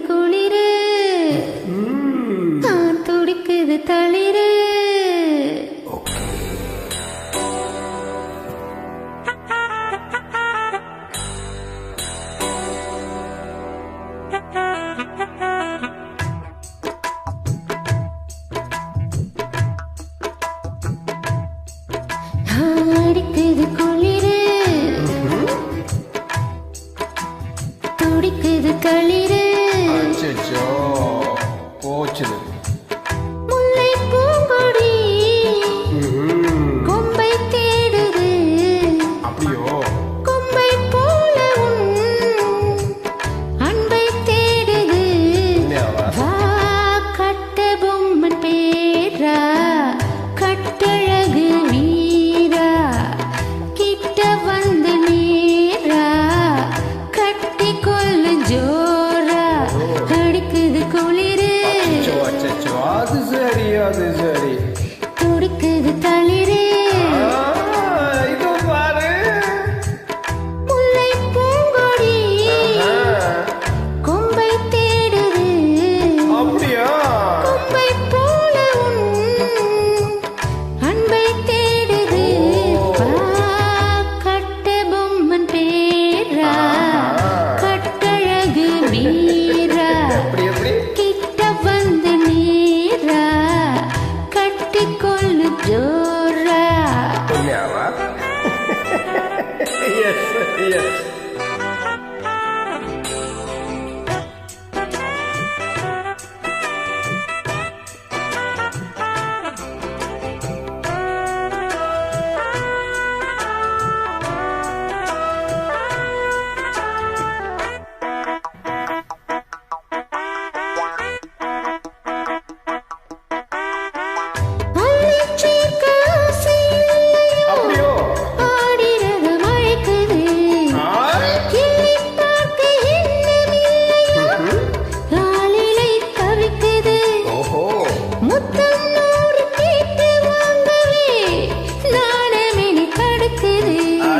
குளிரு. தான் துடிக்குது தளி. துடிக்குது தளிரே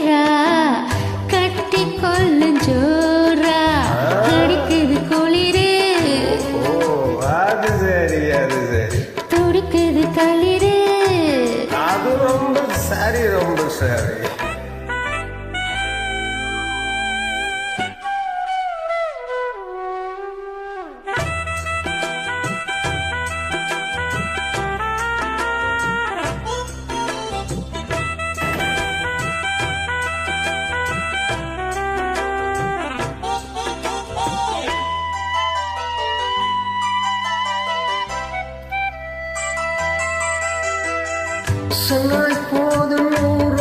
நேரா கட்டி கொள்ளும் ஜோரா. அடிக்குது குளிரு. அது சரி அது சரி. துடிக்குது களிரு சரி ரொம்ப சரி. சொன்னால் போதும் ஊர்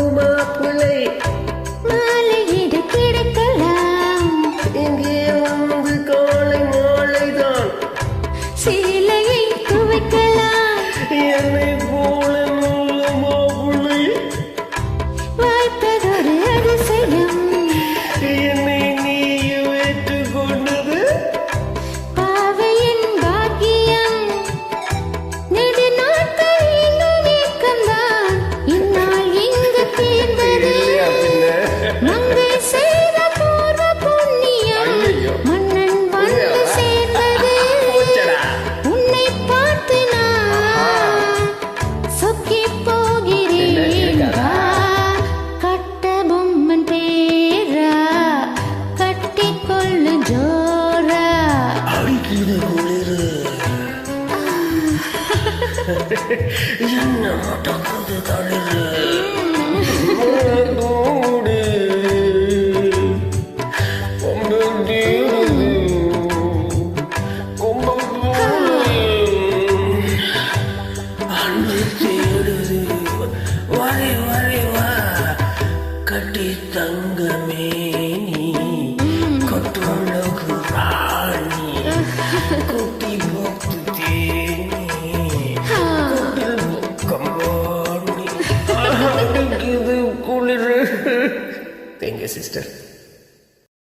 என்னமா டக்குது தழுது கூடு கொம்பம் தீருது கொம்பம் அன்பு தேடுது. வரை கட்டி தங்க sister.